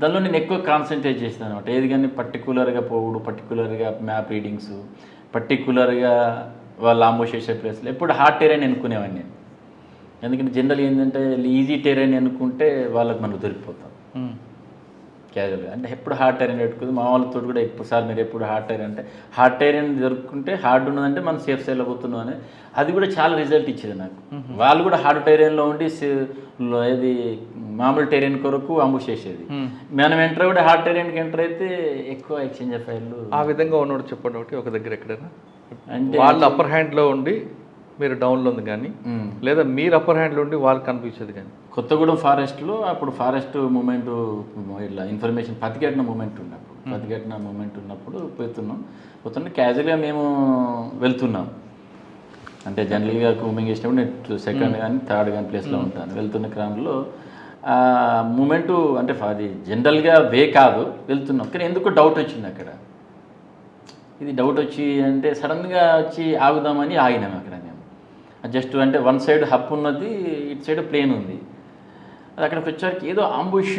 దానిలో నేను ఎక్కువ కాన్సన్ట్రేట్ చేస్తాను అనమాట ఏది కానీ పర్టికులర్గా పోవుడు పర్టికులర్గా మ్యాప్ రీడింగ్స్ పర్టికులర్గా వాళ్ళు ఆంబోష్ చేసే ప్లేస్లో ఎప్పుడు హార్డ్ టెరైన్ అనుకునేవాడిని నేను. ఎందుకంటే జనరల్ ఏంటంటే ఈజీ టెరైన్ అనుకుంటే వాళ్ళకి మనం దొరికిపోతాం. క్యాజువల్గా అంటే ఎప్పుడు హార్డ్ టైరన్ పెట్టుకుంది. మా వాళ్ళతో కూడా ఎప్పుడు సార్ మీరు ఎప్పుడు హార్డ్ టైరన్ అంటే హార్డ్ టైరన్ దొరుకుతుంటే హార్డ్ ఉన్నదంటే మనం సేఫ్ సైడ్లో పోతున్నాం అని అది కూడా చాలా రిజల్ట్ ఇచ్చేది నాకు. వాళ్ళు కూడా హార్డ్ టైరన్లో ఉండి ఏది మామూలు టైరన్ కొరకు చేసేది. మనం ఎంటర్ కూడా హార్డ్ టైరన్కి ఎంటర్ అయితే ఎక్కువ ఎక్స్చేంజ్ ఫైళ్ళు ఆ విధంగా ఉన్నోడు చెప్పండి ఒకటి ఒక దగ్గర ఎక్కడైనా. అంటే వాళ్ళు అప్పర్ హ్యాండ్లో ఉండి మీరు డౌన్లో ఉంది కానీ. లేదా మీరు అప్పర్ హ్యాండ్లో ఉండి వాళ్ళు కనిపించేది కానీ. కొత్తగూడెం ఫారెస్ట్లో అప్పుడు ఫారెస్ట్ మూమెంట్ ఇట్లా ఇన్ఫర్మేషన్ పతికెట్టిన మూమెంట్ ఉన్నప్పుడు పతికెట్టిన మూమెంట్ ఉన్నప్పుడు పోతున్నాం. పోతుంటే క్యాజువల్గా మేము వెళ్తున్నాం. అంటే జనరల్గా కూమింగ్ చేసినప్పుడు నేను సెకండ్ కానీ థర్డ్ కానీ ప్లేస్లో ఉంటాను. వెళ్తున్న క్రమంలో ఆ మూమెంట్ అంటే అది జనరల్గా వే కాదు వెళ్తున్నాం. కానీ ఎందుకో డౌట్ వచ్చింది అక్కడ. ఇది డౌట్ వచ్చి అంటే సడన్గా వచ్చి ఆగుదామని ఆగినాం అక్కడ మేము. జస్ట్ అంటే వన్ సైడ్ హప్ ఉన్నది ఇటు సైడ్ ప్లేన్ ఉంది. అది అక్కడికి వచ్చేసరికి ఏదో అంబుష్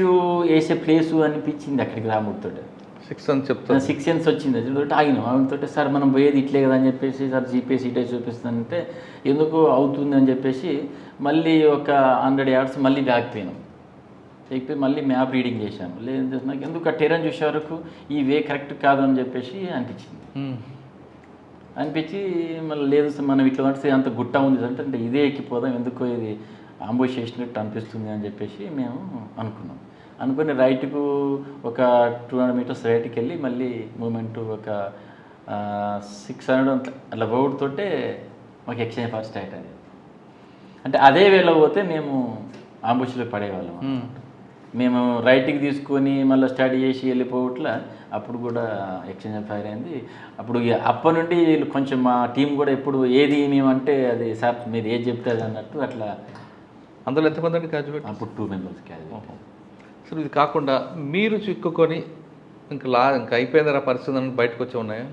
వేసే ప్లేసు అనిపించింది అక్కడికి రాముడితోటి. సిక్స్ అని చెప్తాను సిక్స్ సెన్స్ వచ్చింది. అది ఆగినాం. ఆమెతో సార్ మనం పోయేది ఇట్లే కదా అని చెప్పేసి సార్ జీపీఎస్ ఇటే చూపిస్తుందంటే ఎందుకు అవుతుంది అని చెప్పేసి మళ్ళీ ఒక హండ్రెడ్ యార్డ్స్ మళ్ళీ బ్యాక్ పోయినాం. ఎక్కిపోయి మళ్ళీ మ్యాప్ రీడింగ్ చేశాము లేదు నాకు ఎందుకు ఆ టెరన్ చూసే వరకు ఈ వే కరెక్ట్ కాదు అని చెప్పేసి అనిపించింది. అనిపించి మళ్ళీ లేదు సార్ మనం ఇట్లా అంటే అంత గుట్ట ఉంది అంటే అంటే ఇదే ఎక్కిపోదాం ఎందుకో ఇది ఆంబోష్ చేసినట్టు అనిపిస్తుంది అని చెప్పేసి మేము అనుకున్నాం. అనుకుని రైట్కు ఒక టూ హండ్రెడ్ మీటర్స్ రైట్కి వెళ్ళి మళ్ళీ మూమెంట్ ఒక సిక్స్ హండ్రెడ్ అట్లా రోడ్ తోటే మాకు ఎక్స్చేంజ్ ఫస్ట్ స్టార్ట్ అది అంటే అదే వేలో పోతే మేము ఆంబుష్లో పడేవాళ్ళం మేము రైట్కి తీసుకొని మళ్ళీ స్టడీ చేసి వెళ్ళిపోవట్లా అప్పుడు కూడా ఎక్స్చేంజ్ ఫైర్ అయింది. అప్పుడు అప్పటి నుండి వీళ్ళు కొంచెం మా టీం కూడా ఎప్పుడు ఏది మేమంటే అది సార్ మీరు ఏది చెప్తే అది అన్నట్టు అట్లా అందులో ఎంతమంది అండి గ్రాడ్యుయేట్ అప్పుడు టూ మెంబర్స్కి అది అసలు ఇది కాకుండా మీరు చిక్కుకొని ఇంకా లా ఇంకా అయిపోయిందా పరిస్థితి అని బయటకు వచ్చి ఉన్నాయా?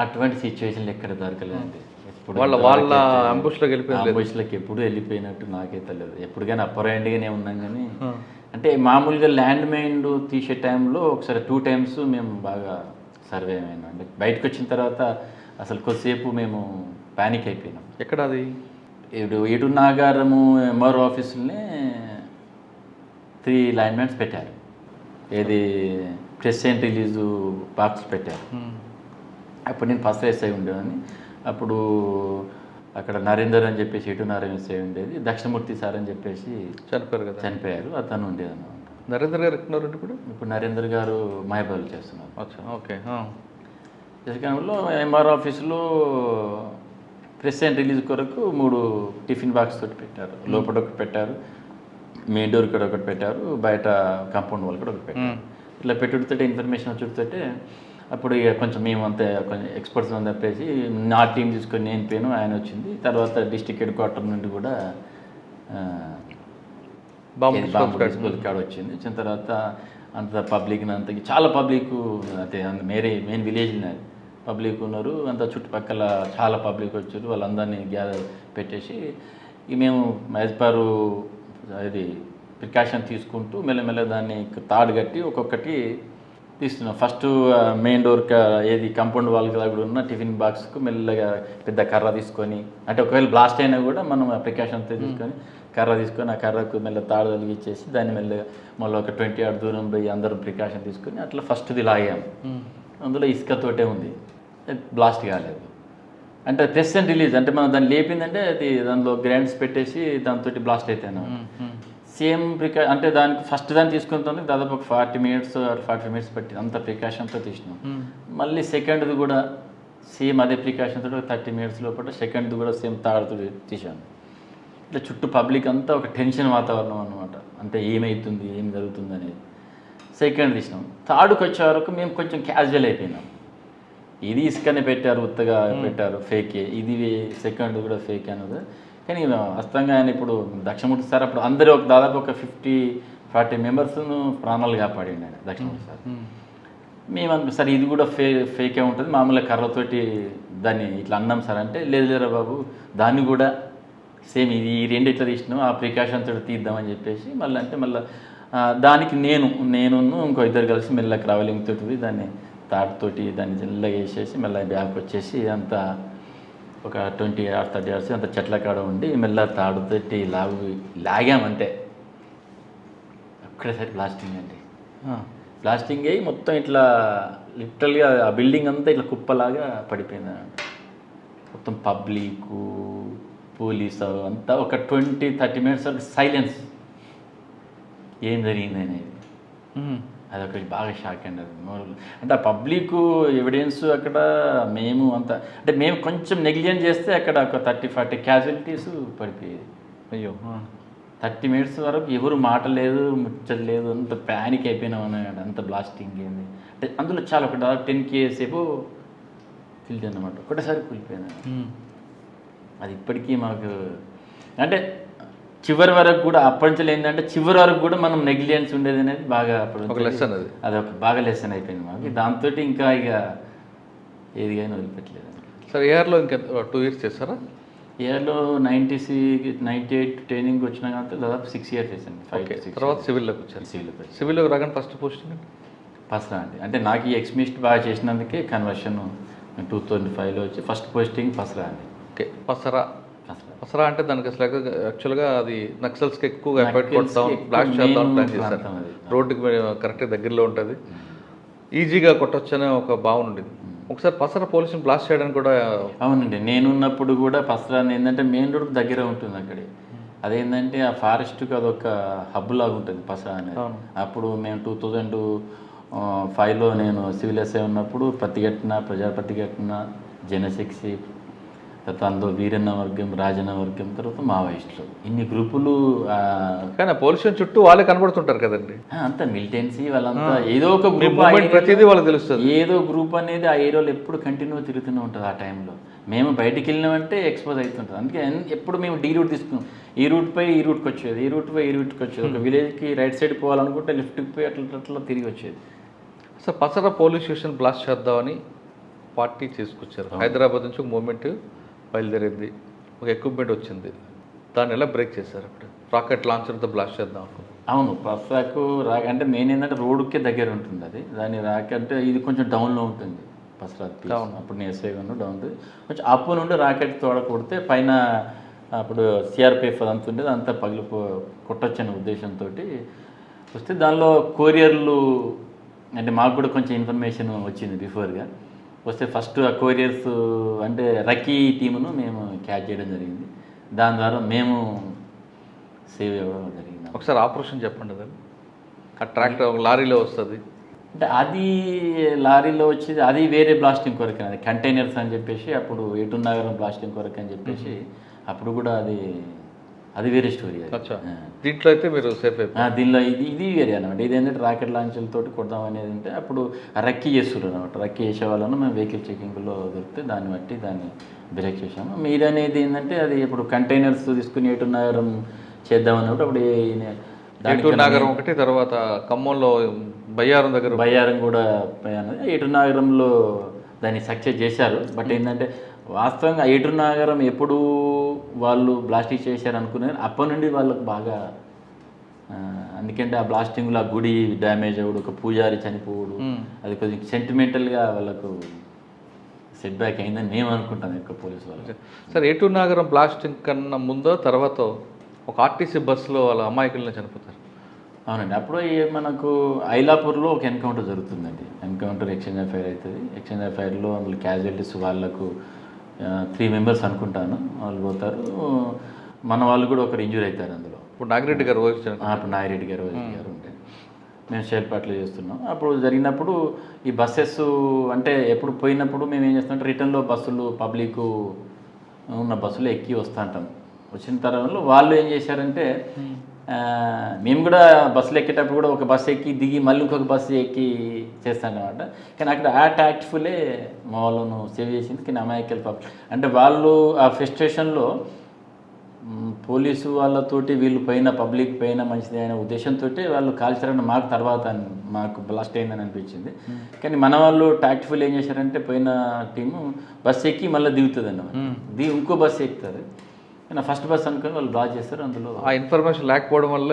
అటువంటి సిచ్యువేషన్లు ఎక్కడ దొరకలేదండి. ఎప్పుడు వాళ్ళ వాళ్ళ అంబుష్లోకి వెళ్ళిపోయింది అంబుష్లకి ఎప్పుడు వెళ్ళిపోయినట్టు నాకే తెలియదు. ఎప్పుడు కానీ అప్పర్ హ్యాండ్గానే ఉన్నాం కానీ అంటే మామూలుగా ల్యాండ్ మైన్ తీసే టైంలో ఒకసారి టూ టైమ్స్ మేము బాగా సర్వే అయినాం. అంటే బయటకు వచ్చిన తర్వాత అసలు కొద్దిసేపు మేము ప్యానిక్ అయిపోయినాం. ఎక్కడ అది? ఇప్పుడు ఏడు నాగారము ఎంఆర్ ఆఫీసులనే త్రీ లైన్మెంట్స్ పెట్టారు. ఏది ప్రెస్ అండ్ రిలీజు బాక్స్ పెట్టారు. అప్పుడు నేను ఫస్ట్ ఎస్ఐ ఉండేవాడిని. అప్పుడు అక్కడ నరేందర్ అని చెప్పేసి ఇటు నారాయణ ఎస్ఐ ఉండేది. దక్షిణమూర్తి సార్ అని చెప్పేసి చనిపోయారు కదా. చనిపోయారు. అతను ఉండేది అన్నమాట నరేంద్ర గారు ఎక్కడున్నారండి ఇప్పుడు? ఇప్పుడు నరేందర్ గారు మహబాబు చేస్తున్నారు. అచ్చా ఓకే దశకాలంలో ఎంఆర్ ఆఫీసులో ప్రెస్ అండ్ రిలీజ్ కొరకు మూడు టిఫిన్ బాక్స్ తోటి పెట్టారు. లోపల ఒకటి పెట్టారు. మెయిన్ డోర్ కూడా ఒకటి పెట్టారు. బయట కాంపౌండ్ వాళ్ళు కూడా ఒకటి పెట్టారు. ఇట్లా పెట్టుడితోటే ఇన్ఫర్మేషన్ వచ్చుడితోటే అప్పుడు ఇక కొంచెం మేము అంతే కొంచెం ఎక్స్పర్ట్స్ అని చెప్పేసి నా టీం తీసుకొని నేను పోయాను ఆయన వచ్చింది. తర్వాత డిస్టిక్ హెడ్ క్వార్టర్ నుండి కూడా బాంబు కాడ వచ్చింది. వచ్చిన తర్వాత అంత పబ్లిక్ అంత చాలా పబ్లిక్ అయితే మేరే మెయిన్ విలేజ్ పబ్లిక్ ఉన్నారు. అంత చుట్టుపక్కల చాలా పబ్లిక్ వచ్చారు. వాళ్ళందరినీ గ్యాదర్ పెట్టేసి మేము యాజ్ పర్ ఇది ప్రికాషన్ తీసుకుంటూ మెల్లమెల్ల దాన్ని తాడు కట్టి ఒక్కొక్కటి తీస్తున్నాం. ఫస్ట్ మెయిన్ డోర్ ఏది కాంపౌండ్ వాల్ దగ్గర ఉన్న టిఫిన్ బాక్స్కు మెల్లగా పెద్ద కర్ర తీసుకొని అంటే ఒకవేళ బ్లాస్ట్ అయినా కూడా మనం ప్రికాషన్తో తీసుకొని కర్ర తీసుకొని ఆ కర్రకు మెల్ల తాడు తొలగిచ్చేసి దాన్ని మెల్లగా మళ్ళీ ఒక ట్వంటీ ఆర్ దూరం పోయి అందరూ ప్రికాషన్ తీసుకొని అట్లా ఫస్ట్ది లాగాము. అందులో ఇసుకతోటే ఉంది. బ్లాస్ట్ కాలేదు. అంటే ప్రెస్ అండ్ రిలీజ్ అంటే మనం దాన్ని లేపిందంటే అది దానిలో గ్రాండ్స్ పెట్టేసి దాంతో బ్లాస్ట్ అయితేను? సేమ్ ప్రికా అంటే దానికి ఫస్ట్ దాన్ని తీసుకుంటుంది దాదాపు ఒక ఫార్టీ మినిట్స్ ఫార్టీ మినిట్స్ పట్టి అంత ప్రికాషన్తో తీసినాం. మళ్ళీ సెకండ్ది కూడా సేమ్ అదే ప్రికాషన్తో థర్టీ మినిట్స్ లోపల సెకండ్ది కూడా సేమ్ తాడుతో తీసాను ఇట్లా చుట్టూ పబ్లిక్ అంతా ఒక టెన్షన్ వాతావరణం అనమాట అంటే ఏమవుతుంది ఏం జరుగుతుంది అనేది. సెకండ్ తీసినాం. థర్డ్కి వచ్చే వరకు మేము కొంచెం క్యాజువల్ అయిపోయినాం. ఇది ఇసుకనే పెట్టారు ఉత్తగా పెట్టారు ఫేకే. ఇది సెకండ్ కూడా ఫేక్ అన్నది. కానీ వాస్తవంగా ఆయన ఇప్పుడు దక్షిణమూర్తి సార్ అప్పుడు అందరూ ఒక దాదాపు ఒక ఫిఫ్టీ ఫార్టీ మెంబర్స్ను ప్రాణాలు కాపాడిండు ఆయన దక్షిణమూర్తి సార్. మేము. అనుకో సార్ ఇది కూడా ఫే ఫేకే ఉంటుంది. మామూలుగా కర్రతోటి దాన్ని ఇట్లా అన్నాం సార్ అంటే లేదు లేరా బాబు దాన్ని కూడా సేమ్ ఇది ఈ రెండు ఇట్లా తీసినాం ఆ ప్రికాషన్ తోటి తీద్దామని చెప్పేసి మళ్ళీ అంటే మళ్ళీ దానికి నేను నేను ఇంకో ఇద్దరు కలిసి మెల్లగా ట్రావెలింగ్ తోటి దాన్ని తాడుతోటి దాన్ని మెల్లగా వేసేసి మెల్లగా బ్యాక్ వచ్చేసి అంత ఒక ట్వంటీ అవర్స్ థర్టీ అవర్స్ అంత చెట్ల కాడ ఉండి మెల్లగా తాడుతోటి లాగు లాగామంతే ఒక్కడేసారి బ్లాస్టింగ్ అండి. బ్లాస్టింగ్ అయ్యి మొత్తం ఇట్లా లిటరల్గా ఆ బిల్డింగ్ అంతా ఇట్లా కుప్పలాగా పడిపోయింది మొత్తం పబ్లిక్ పోలీసు అంతా ఒక ట్వంటీ థర్టీ మినిట్స్ వరకు సైలెన్స్ ఏం జరిగింది అనేది. అదొక బాగా షాక్ అండి. అది అంటే ఆ పబ్లిక్ ఎవిడెన్స్ అక్కడ మేము అంత అంటే మేము కొంచెం నెగ్లిజెంట్ చేస్తే అక్కడ ఒక థర్టీ ఫార్టీ క్యాజువలిటీస్ పడిపోయేది. అయ్యో థర్టీ మినిట్స్ వరకు ఎవరు మాట లేదు ముచ్చట లేదు అంత ప్యానిక్ అయిపోయినాం అన్నాడు అంత బ్లాస్టింగ్ ఏంది అంటే అందులో చాలా ఒక దాదాపు టెన్ ఫిల్డ్ అనమాట ఒకటేసారి కూలిపోయింది. అది ఇప్పటికీ మాకు అంటే చివరి వరకు కూడా అప్పటి నుంచి ఏంటంటే చివరి వరకు కూడా మనం నెగ్లిజెన్స్ ఉండేది అనేది బాగా అప్పుడు ఒక lesson అది. అది ఒక బాగా లెసన్ అయిపోయింది మాకు. దాంతో ఇంకా ఇక ఏది కానీ వదిలిపెట్టలేదు. సార్ ఏఆర్లో ఇంకా టూ ఇయర్స్ చేస్తారా? ఇయర్లో నైంటీ సి నైంటీ ఎయిట్ ట్రైనింగ్ వచ్చిన కాబట్టి దాదాపు సిక్స్ ఇయర్స్ చేశాను. ఫైవ్ సిక్స్ తర్వాత సివిల్లోకి సివిల్ సివిల్లోకి రాగానే ఫస్ట్ పోస్టింగ్ ఫస్ట్ అండి. అంటే నాకు ఈ ఎక్స్మిస్ట్ బాగా చేసినందుకే కన్వర్షన్ టూ థౌజండ్ ఫైవ్లో వచ్చి ఫస్ట్ పోస్టింగ్ ఫస్ట్ అండి. ఓకే పసరా ఫస్ట్ పసరా అంటే దానికి అసలు యాక్చువల్గా అది నక్సల్స్కి ఎక్కువగా ఎఫెక్ట్ కొడతాం బ్లాక్ చేద్దాం ప్లాన్ చేశారు. రోడ్డుకి కరెక్ట్గా దగ్గరలో ఉంటుంది. ఈజీగా కొట్టొచ్చనే ఒక భావన ఉండేది. ఒకసారి పసరా పోలీసుని బ్లాస్ట్ చేయడానికి కూడా అవునండి. నేనున్నప్పుడు కూడా ఫస్ట్ ఏంటంటే మెయిన్ రోడ్ దగ్గర ఉంటుంది అక్కడ. అదేంటంటే ఆ ఫారెస్ట్కి అదొక హబ్ లాగా ఉంటుంది పసరా అనేది. అప్పుడు మేము టూ థౌజండ్ ఫైవ్లో నేను సివిల్ ఎస్ఐ ఉన్నప్పుడు ప్రతిఘటన ప్రజా ప్రతిఘటన జనశక్తి తర్వాత అందులో వీరన్న వర్గం రాజన్న వర్గం తర్వాత మావోయిస్టులు. ఇన్ని గ్రూపులు కానీ పోలీస్ చుట్టూ వాళ్ళే కనబడుతుంటారు కదండి. అంతా మిలిటెన్సీ వాళ్ళంతా ఏదో ఒక గ్రూప్ ప్రతిదీ వాళ్ళకి తెలుస్తుంది. ఏదో గ్రూప్ అనేది ఆ ఏరియాలో ఎప్పుడు కంటిన్యూ తిరుగుతూనే ఉంటుంది ఆ టైంలో. మేము బయటికి వెళ్ళినామంటే ఎక్స్పోజ్ అవుతుంటుంది అందుకే ఎప్పుడు మేము డీ రూట్ తీసుకున్నాం. ఈ రూట్ పై ఈ రూట్కి వచ్చేది ఈ రూట్ పై ఈ రూట్కి వచ్చేది. ఒక విలేజ్కి రైట్ సైడ్ పోవాలనుకుంటే లెఫ్ట్కి పోయి అట్లా అట్లా తిరిగి వచ్చేది. Sir Pasra police station blast చేద్దామని పార్టీ చేసుకొచ్చారు హైదరాబాద్ నుంచి ఒక మూమెంట్ బయలుదేరింది. ఒక ఎక్విప్మెంట్ వచ్చింది. దాన్ని ఎలా బ్రేక్ చేశారు అప్పుడు రాకెట్ లాంచర్తో బ్లాస్ట్ చేద్దాం అనుకున్నాం. అవును పస్సాకు రాక అంటే మెయిన్ ఏంటంటే రోడ్డుకే దగ్గర ఉంటుంది అది. దాని రాక అంటే ఇది కొంచెం డౌన్లో ఉంటుంది పసరాత్ పీస్. అవును. అప్పుడు నేను ఎస్ఐ ఉన్నాను డౌన్ ఉంటుంది కొంచెం అప్పు నుండి రాకెట్ తోడ కొడితే పైన అప్పుడు సిఆర్పిఎఫ్ అదంతా ఉండేది. అంతా పగిలిపో కొట్టొచ్చనే ఉద్దేశంతో వస్తే దానిలో కొరియర్లు అంటే మాకు కూడా కొంచెం ఇన్ఫర్మేషన్ వచ్చింది బిఫోర్గా వస్తే ఫస్ట్ ఆ కొరియర్స్ అంటే రకీ టీమును మేము క్యాచ్ చేయడం జరిగింది. దాని ద్వారా మేము సేవ్ అవ్వడం జరిగింది. ఒకసారి ఆపరేషన్ చెప్పండి అది ఆ ట్రాక్టర్ ఒక లారీలో వస్తుంది. అంటే అది లారీలో వచ్చేది అది వేరే బ్లాస్టింగ్ కొరకు అది కంటైనర్స్ అని చెప్పేసి అప్పుడు ఏటు నగరం బ్లాస్టింగ్ కొరకు అని చెప్పేసి అప్పుడు కూడా అది అది వేరే స్టోరీ. దీంట్లో అయితే మీరు సేఫ్ దీనిలో ఇది ఇది వేరే అనమాట ఇది ఏంటంటే రాకెట్ లాంచర్లతోటి కొడదాం అనేది అంటే అప్పుడు రక్కీ చేస్తున్నారు అనమాట రక్కీ చేసే వాళ్ళను మేము వెహికల్ చెకింగ్లో దొరికితే దాన్ని బట్టి దాన్ని బ్రేక్ చేసాము మీది అనేది ఏంటంటే అది ఇప్పుడు కంటైనర్స్ తీసుకుని ఎటు నగరం చేద్దాం అన్నప్పుడు అప్పుడు ఎటు నగరం ఒకటి తర్వాత ఖమ్మంలో బయ్యారం దగ్గర బయ్యారం కూడా పోయాను ఏటు నగరంలో దాన్ని సక్సెస్ చేశారు. బట్ ఏంటంటే వాస్తవంగా ఏటు నగరం ఎప్పుడు వాళ్ళు బ్లాస్టింగ్ చేశారు అనుకున్నారు అప్పటి నుండి వాళ్ళకు బాగా ఆ, ఎందుకంటే ఆ బ్లాస్టింగ్లో ఆ గుడి డ్యామేజ్ అవ్వడు ఒక పూజారి చనిపోవడు. అది కొంచెం సెంటిమెంటల్గా వాళ్ళకు సెట్ బ్యాక్ అయిందని మేము అనుకుంటాం ఎక్కువ పోలీసు వాళ్ళు సార్ ఎటు నగరం బ్లాస్టింగ్ కన్నా ముందో తర్వాత ఒక ఆర్టీసీ బస్సులో వాళ్ళ అమాయకులను చనిపోతారు. అవునండి. అప్పుడు మనకు ఐలాపూర్లో ఒక ఎన్కౌంటర్ జరుగుతుందండి. ఎన్కౌంటర్ ఎక్స్చేంజ్ ఆఫ్ ఫైర్ అవుతుంది. ఎక్స్చేంజ్ ఆఫ్ ఫైర్లో అందులో క్యాజువాలిటీస్ వాళ్ళకు త్రీ మెంబర్స్ అనుకుంటాను. వాళ్ళు పోతారు. మన వాళ్ళు కూడా ఒకరు ఇంజూర్ అవుతారు అందులో. ఇప్పుడు నాగిరెడ్డి గారు అప్పుడు నాగిరెడ్డి గారు గారు ఉంటే. మేము షేర్పాట్లు చేస్తున్నాం. అప్పుడు జరిగినప్పుడు ఈ బస్సెస్ అంటే ఎప్పుడు పోయినప్పుడు మేము ఏం చేస్తామంటే రిటర్న్లో బస్సులు పబ్లిక్ ఉన్న బస్సులు ఎక్కి వస్తూ ఉంటాం. వచ్చిన తరంలో వాళ్ళు ఏం చేశారంటే మేము కూడా బస్సులు ఎక్కేటప్పుడు కూడా ఒక బస్సు ఎక్కి దిగి మళ్ళీ ఇంకొక బస్సు ఎక్కి చేస్తాం అనమాట కానీ అక్కడ ఆ ట్యాక్ట్ఫుల్లే మా వాళ్ళను సేవ్ చేసింది కానీ అమాయకులు పాపం. అంటే వాళ్ళు ఆ ఫెస్టేషన్లో మ్, పోలీసు వాళ్ళతోటి వీళ్ళు పైన పబ్లిక్ పైన మంచిది అనే ఉద్దేశంతో వాళ్ళు కాల్చారని మాకు తర్వాత మాకు బ్లాస్ట్ అయిందని అనిపించింది. కానీ మన వాళ్ళు టాక్టిఫుల్ ఏం చేశారంటే పోయిన టీము బస్సు ఎక్కి మళ్ళీ దిగుతుంది అన్నమాట దిగి ఇంకో బస్సు ఎక్కుతారు కానీ ఫస్ట్ బస్ అనుకొని వాళ్ళు బ్లాక్ చేస్తారు అందులో ఆ ఇన్ఫర్మేషన్ లేకపోవడం వల్ల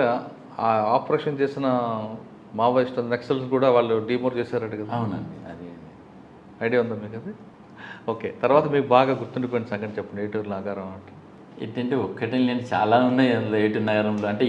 ఆ ఆపరేషన్ చేసిన మావోయిస్ట్ నక్సల్స్ కూడా వాళ్ళు డిమోట్ చేశారట కదా. అవునండి అది ఐడియా ఉందా మీకు అది? ఓకే తర్వాత మీకు బాగా గుర్తుండిపోయిన సంగతి చెప్పండి ఏటూరు నాగారం అంటే. ఏంటంటే ఒక్కటే లేని చాలా ఉన్నాయి అందులో ఏటు నగరంలో. అంటే